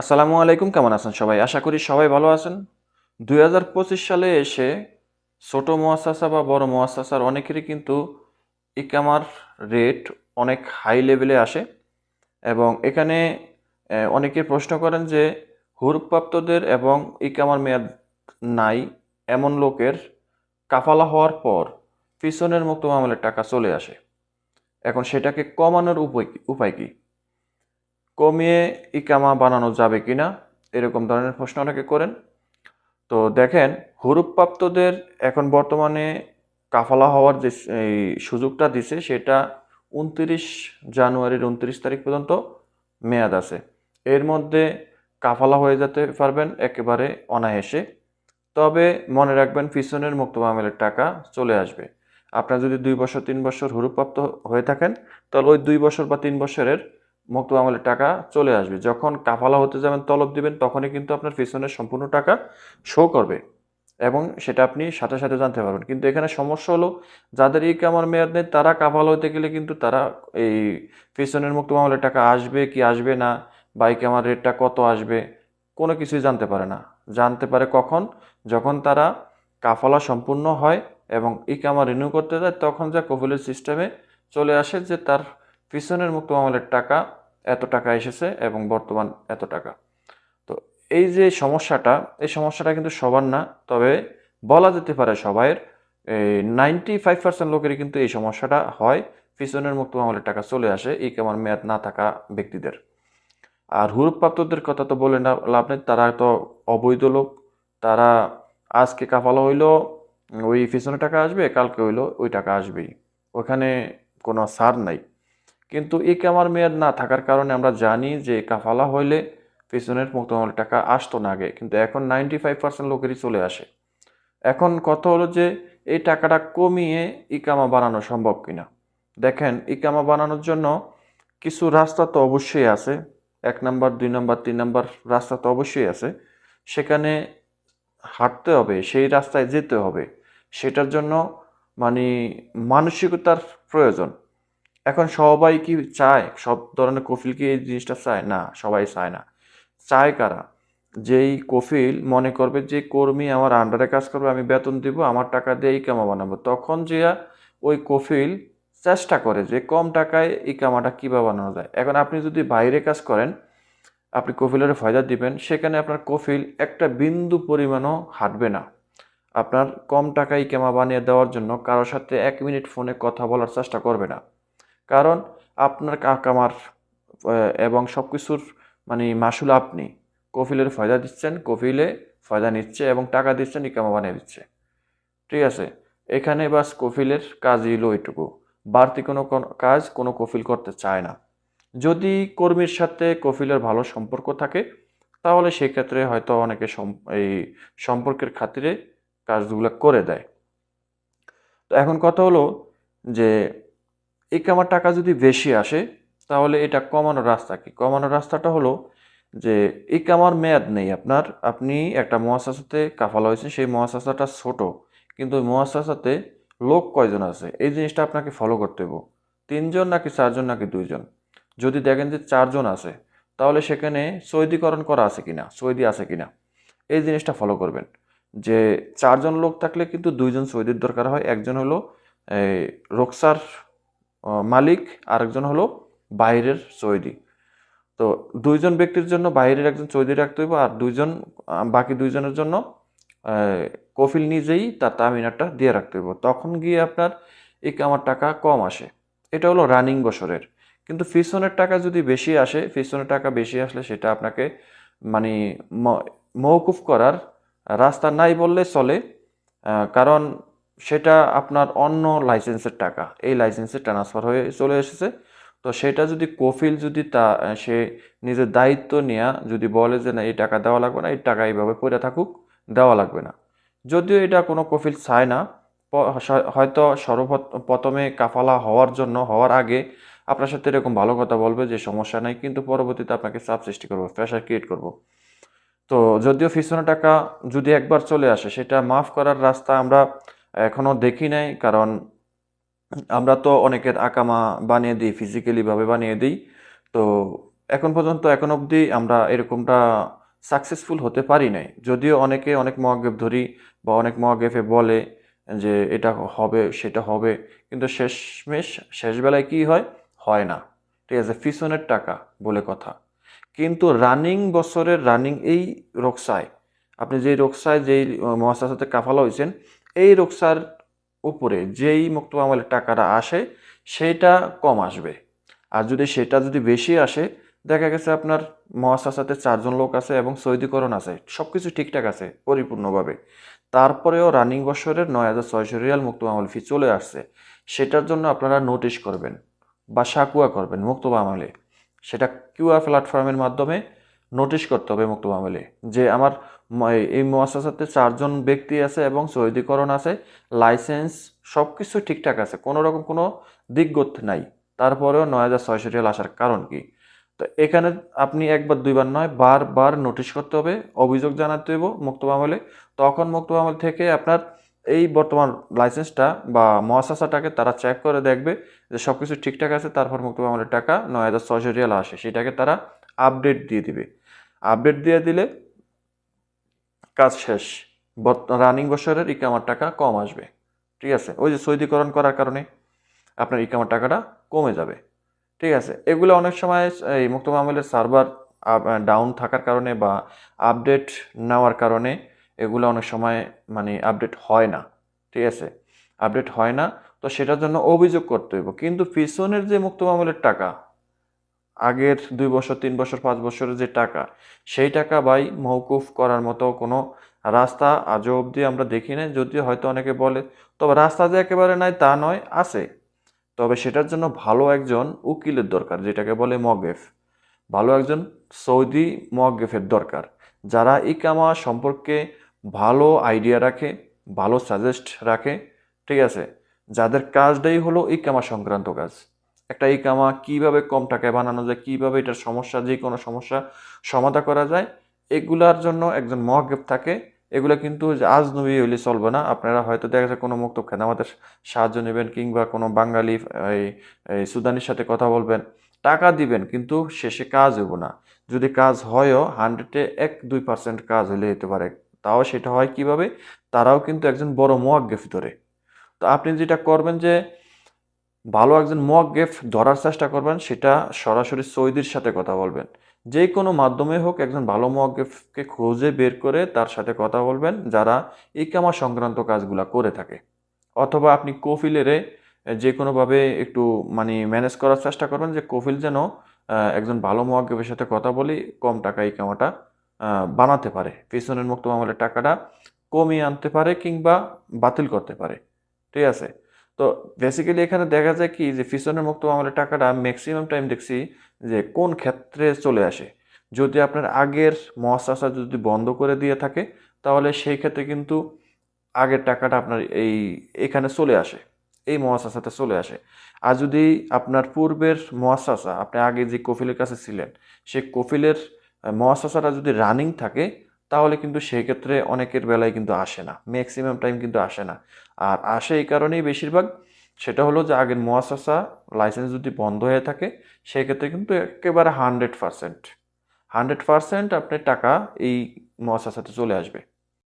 আসসালামু আলাইকুম, কেমন আছেন সবাই? আশা করি সবাই ভালো আছেন। দুই হাজার পঁচিশ সালে এসে ছোট মোয়াসাসা বা বড় মোয়াসাসার অনেকেরই কিন্তু ইকামার রেট অনেক হাই লেভেলে আসে এবং এখানে অনেকে প্রশ্ন করেন যে হুরপ্রাপ্তদের এবং ইকামার মেয়াদ নাই এমন লোকের কাফালা হওয়ার পর পিছনের মুক্ত মামলের টাকা চলে আসে। এখন সেটাকে কমানোর উপায় উপায় কি? কমিয়ে ইকামা বানানো যাবে কিনা, এরকম ধরনের প্রশ্ন অনেকে করেন। তো দেখেন হুরুপ্রাপ্তদের এখন বর্তমানে কাফালা হওয়ার যে এই সুযোগটা দিছে, সেটা উনত্রিশ জানুয়ারির উনত্রিশ তারিখ পর্যন্ত মেয়াদ আছে। এর মধ্যে কাফালা হয়ে যেতে পারবেন একেবারে অনায়াসে। তবে মনে রাখবেন, পিছনের মুক্ত মামলের টাকা চলে আসবে। আপনার যদি দুই বছর, তিন বছর হুরুপ্রাপ্ত হয়ে থাকেন, তাহলে ওই দুই বছর বা তিন বছরের মুক্ত আমলের টাকা চলে আসবে। যখন কাফালা হতে যাবেন, তলব দিবেন, তখনই কিন্তু আপনার পিছনের সম্পূর্ণ টাকা শো করবে এবং সেটা আপনি সাথে সাথে জানতে পারবেন। কিন্তু এখানে সমস্যা হলো, যাদের এই কামার মেয়াদ নেই, তারা কাফালা হতে গেলে কিন্তু তারা এই পিছনের মুক্ত মামলের টাকা আসবে কি আসবে না, বা এই কামার রেটটা কত আসবে, কোনো কিছুই জানতে পারে না। জানতে পারে কখন? যখন তারা কাফালা সম্পূর্ণ হয় এবং ইকামা রিনিউ করতে যায়, তখন যা কফিলের সিস্টেমে চলে আসে যে তার পিছনের মুক্ত মামলের টাকা এত টাকা এসেছে এবং বর্তমান এত টাকা। তো এই যে সমস্যাটা, এই সমস্যাটা কিন্তু সবার না, তবে বলা যেতে পারে সবাইয়ের নাইনটি ফাইভ পার্সেন্ট লোকেরই কিন্তু এই সমস্যাটা হয়, পিছনের মুক্ত মামলের টাকা চলে আসে, এই কেমন মেয়াদ না থাকা ব্যক্তিদের। আর হুরুপ্রাপ্তদের কথা তো বলে না, লাভ নেই, তারা তো অবৈধ লোক, তারা আজকে কাফালা হইল, ওই পিছনে টাকা আসবে, কালকে হইল, ওই টাকা আসবেই। ওখানে কোনো সার নাই। কিন্তু এই কামার মেয়াদ না থাকার কারণে আমরা জানি যে কাফালা হইলে পিছনের মুক্তমাল টাকা আসতো না আগে। কিন্তু এখন নাইনটি ফাইভ পার্সেন্ট লোকেরই চলে আসে। এখন কথা হলো যে এই টাকাটা কমিয়ে ইকামা বানানো সম্ভব কিনা। দেখেন ইকামা বানানোর জন্য কিছু রাস্তা তো অবশ্যই আছে। এক নাম্বার, দুই নাম্বার, তিন নাম্বার রাস্তা তো অবশ্যই আছে। সেখানে হাঁটতে হবে, সেই রাস্তায় যেতে হবে। সেটার জন্য মানে মানসিকতার প্রয়োজন। এখন সবাই কি চায়? সব ধরনের কফিল কি এই জিনিসটা চায়? না, সবাই চায় না। চায় কারা? যেই কফিল মনে করবে যে, কর্মী আমার আন্ডারে কাজ করবে, আমি বেতন দিব, আমার টাকা দিয়ে ইকামা বানাবো। তখন যে ওই কফিল চেষ্টা করে যে, কম টাকায় এই কামাটা কীভাবে বানানো যায়। এখন আপনি যদি বাইরে কাজ করেন, আপনি কফিলের ফয়দা দিবেন, সেখানে আপনার কফিল একটা বিন্দু পরিমাণও হাঁটবে না। আপনার কম টাকায় ইকামা বানিয়ে দেওয়ার জন্য কারোর সাথে এক মিনিট ফোনে কথা বলার চেষ্টা করবে না। কারণ আপনার কাকামার আহ, এবং সব কিছুর মানে মাসুল আপনি। কফিলের ফয়দা দিচ্ছেন কফিলে ফয়দা নিচ্ছে এবং টাকা দিচ্ছেন ইকামা বানিয়ে দিচ্ছে। ঠিক আছে? এখানে বাস কফিলের কাজই হলো ওইটুকু বাড়তি কোনো কাজ কোনো কফিল করতে চায় না। যদি কর্মীর সাথে কফিলের ভালো সম্পর্ক থাকে তাহলে সেক্ষেত্রে হয়তো অনেকে এই সম্পর্কের খাতিরে কাজগুলো করে দেয়। তো এখন কথা হলো যে এই কামার টাকা যদি বেশি আসে, তাহলে এটা কমানোর রাস্তা কি? কমানোর রাস্তাটা হলো যে এই কামার মেয়াদ নেই আপনার। আপনি একটা মহাশাসাতে কাফালা হয়েছেন, সেই মহাশাসাটা ছোট, কিন্তু ওই মহাশাসাতে লোক কয়জন আছে? এই জিনিসটা আপনাকে ফলো করতে হবে তিনজন নাকি চারজন নাকি দুইজন? যদি দেখেন যে চারজন আছে, তাহলে সেখানে সৌদিকরণ করা আছে কিনা, সৌদি আছে কিনা, এই জিনিসটা ফলো করবেন। যে চারজন লোক থাকলে কিন্তু দুইজন সৌদির দরকার হয়, একজন হলো রোকসার মালিক, আরেকজন হলো বাইরের সৌদি। তো দুইজন ব্যক্তির জন্য বাইরের একজন সৌদি রাখতে হইব আর দুইজন বাকি দুইজনের জন্য কফিল নিজেই তার তামিনারটা দিয়ে রাখতে হইব। তখন গিয়ে আপনার এই কামার টাকা কম আসে। এটা হলো রানিং বছরের। কিন্তু পিছনের টাকা যদি বেশি আসে পিছনের টাকা বেশি আসলে সেটা আপনাকে মানে ম- মওকুফ করার রাস্তা নাই বললে চলে। কারণ সেটা আপনার অন্য লাইসেন্সের টাকা। এই লাইসেন্সে ট্রান্সফার হয়ে চলে এসেছে। তো সেটা যদি কফিল যদি তা, সে নিজের দায়িত্ব নেওয়া যদি বলে যে না, এই টাকা দেওয়া লাগবে না, এই টাকা এইভাবে পড়ে থাকুক, দেওয়া লাগবে না। যদিও এটা কোনো কফিল চায় না হয়তো সর্বপ্রথমে কাফালা হওয়ার জন্য, হওয়ার আগে আপনার সাথে এরকম ভালো কথা বলবে যে সমস্যা নাই, কিন্তু পরবর্তীতে আপনাকে চাপ সৃষ্টি করব প্রেশার ক্রিয়েট করব। তো যদিও পিছনে টাকা যদি একবার চলে আসে, সেটা মাফ করার রাস্তা আমরা এখনও দেখি নাই, কারণ আমরা তো অনেকের আকামা বানিয়ে দিই ফিজিক্যালিভাবে বানিয়ে দিই। তো এখন পর্যন্ত, এখন অবধি আমরা এরকমটা সাকসেসফুল হতে পারি নাই। যদিও অনেকে অনেক মহাগেফ ধরি বা অনেক মহাগেফে বলে যে এটা হবে, সেটা হবে, কিন্তু শেষমেশ, শেষবেলায় কি হয়? হয় না। ঠিক আছে ফিসনের টাকা বলে কথা। কিন্তু রানিং বছরের রানিং এই রোকসায় আপনি যেই রোকসায় যেই মহাসাসাতে কাফালা হয়েছেন এই রোকসার উপরে যেই মুক্ত আমলের টাকাটা আসে সেইটা কম আসবে। আর যদি সেটা যদি বেশি আসে, দেখা গেছে আপনার মহাসাসাতে চারজন লোক আছে এবং সৌদিকরণ আছে সব কিছু ঠিকঠাক আছে, পরিপূর্ণভাবে। তারপরেও রানিং বছরের নয় হাজার ছয়শো রিয়াল মুক্ত আমল ফি চলে আসছে। সেটার জন্য আপনারা নোটিশ করবেন বা সাকুয়া করবেন মুক্ত আমলে। সেটা কিউআর প্ল্যাটফর্মের মাধ্যমে নোটিশ করতে হবে মুক্ত আমলে যে আমার এই মহাসাসাতে চারজন ব্যক্তি আছে এবং সৌদিকরণ আছে, লাইসেন্স সব কিছু ঠিকঠাক আছে, কোনো রকম কোনো দিগ্গত নাই। তারপরেও নয় হাজার ছয়শো রিয়াল আসার কারণ কি? তো এখানে আপনি একবার, দুইবার নয়, বারবার নোটিশ করতে হবে, অভিযোগ জানাতে হবে মুক্ত আমলে তখন মুক্ত আমল থেকে আপনার এই বর্তমান লাইসেন্সটা বা মহাসাসাটাকে তারা চেক করে দেখবে যে সব কিছু ঠিকঠাক আছে, তারপর মুক্ত আমলের টাকা নয় হাজার ছয়শো রিয়াল আসে, সেটাকে তারা আপডেট দিয়ে দিবে। আপডেট দিয়ে দিলে কাজ শেষ। রানিং বছরের ইকামার টাকা কম আসবে। ঠিক আছে? ওই যে সৌদিকরণ করার কারণে আপনার ইকামার টাকাটা কমে যাবে। ঠিক আছে? এগুলো অনেক সময় এই মুক্ত মামলের সার্ভার ডাউন থাকার কারণে বা আপডেট নেওয়ার কারণে এগুলো অনেক সময় মানে আপডেট হয় না। ঠিক আছে? আপডেট হয় না। তো সেটার জন্য অভিযোগ করতে হইব। কিন্তু পিছনের যে মুক্ত মামলের টাকা আগের দুই বছর, তিন বছর, পাঁচ বছরের যে টাকা, সেই টাকা ভাই মৌকুফ করার মতো কোনো রাস্তা আজও অবধি আমরা দেখি না যদিও হয়তো অনেকে বলে, তবে রাস্তা যে একেবারে নাই তা নয়, আছে। তবে সেটার জন্য ভালো একজন উকিলের দরকার, যেটাকে বলে মগেফ। ভালো একজন সৌদি মগেফের দরকার, যারা ইকামা সম্পর্কে ভালো আইডিয়া রাখে, ভালো সাজেস্ট রাখে, ঠিক আছে? যাদের কাজটাই হলো ইকামা সংক্রান্ত কাজ। একটা ইকামা কীভাবে কম টাকায় বানানো যায়, কীভাবে এটার সমস্যা, যে কোনো সমস্যা সমাধা করা যায়, এগুলার জন্য একজন মহাগেব থাকে। এগুলো কিন্তু আজ নবী হইলে চলবে না। আপনারা হয়তো দেখা যায় কোনো মুক্ত খেদামাতের সাহায্য নেবেন কিংবা কোনো বাঙালি, এই সুদানির সাথে কথা বলবেন, টাকা দিবেন, কিন্তু শেষে কাজ হইব না। যদি কাজ হয়ও হান্ড্রেডে এক, দুই পার্সেন্ট কাজ হলে হতে পারে। তাও সেটা হয় কীভাবে? তারাও কিন্তু একজন বড় মোয়াগ্গেফ ধরে তো আপনি যেটা করবেন যে ভালো একজন মোয়াগ্গেফ ধরার চেষ্টা করবেন, সেটা সরাসরি সৌদির সাথে কথা বলবেন। যে কোনো মাধ্যমে হোক একজন ভালো মোয়াগ্গেফকে খুঁজে বের করে তার সাথে কথা বলবেন, যারা ইকামা সংক্রান্ত কাজগুলা করে থাকে। অথবা আপনি কফিলেরে যে কোনোভাবে একটু মানে ম্যানেজ করার চেষ্টা করবেন যে কফিল যেন একজন ভালো মোয়াগ্গেফের সাথে কথা বলি কম টাকা ইকামাটা বানাতে পারে। পিছনের মুক্ত মামলের টাকাটা কমিয়ে আনতে পারে কিংবা বাতিল করতে পারে। ঠিক আছে? তো বেসিক্যালি এখানে দেখা যায় কি যে পিছনের মুক্ত মামলের টাকাটা ম্যাক্সিমাম টাইম দেখছি যে কোন ক্ষেত্রে চলে আসে। যদি আপনার আগের মহাসাসা যদি বন্ধ করে দিয়ে থাকে, তাহলে সেই ক্ষেত্রে কিন্তু আগের টাকাটা আপনার এই, এখানে চলে আসে, এই মহাসাসাতে চলে আসে। আর যদি আপনার পূর্বের মহাসাসা আপনি আগে যে কফিলের কাছে ছিলেন, সেই কফিলের মহাসাসাটা যদি রানিং থাকে তাহলে কিন্তু সেক্ষেত্রে অনেকের বেলায় কিন্তু আসে না ম্যাক্সিমাম টাইম কিন্তু আসে না। আর আসে এই কারণেই বেশিরভাগ, সেটা হলো যে আগের মহাসাসা লাইসেন্স যদি বন্ধ হয়ে থাকে, সেক্ষেত্রে কিন্তু একেবারে হান্ড্রেড পারসেন্ট হান্ড্রেড পারসেন্ট আপনার টাকা এই মহাসাসাতে চলে আসবে।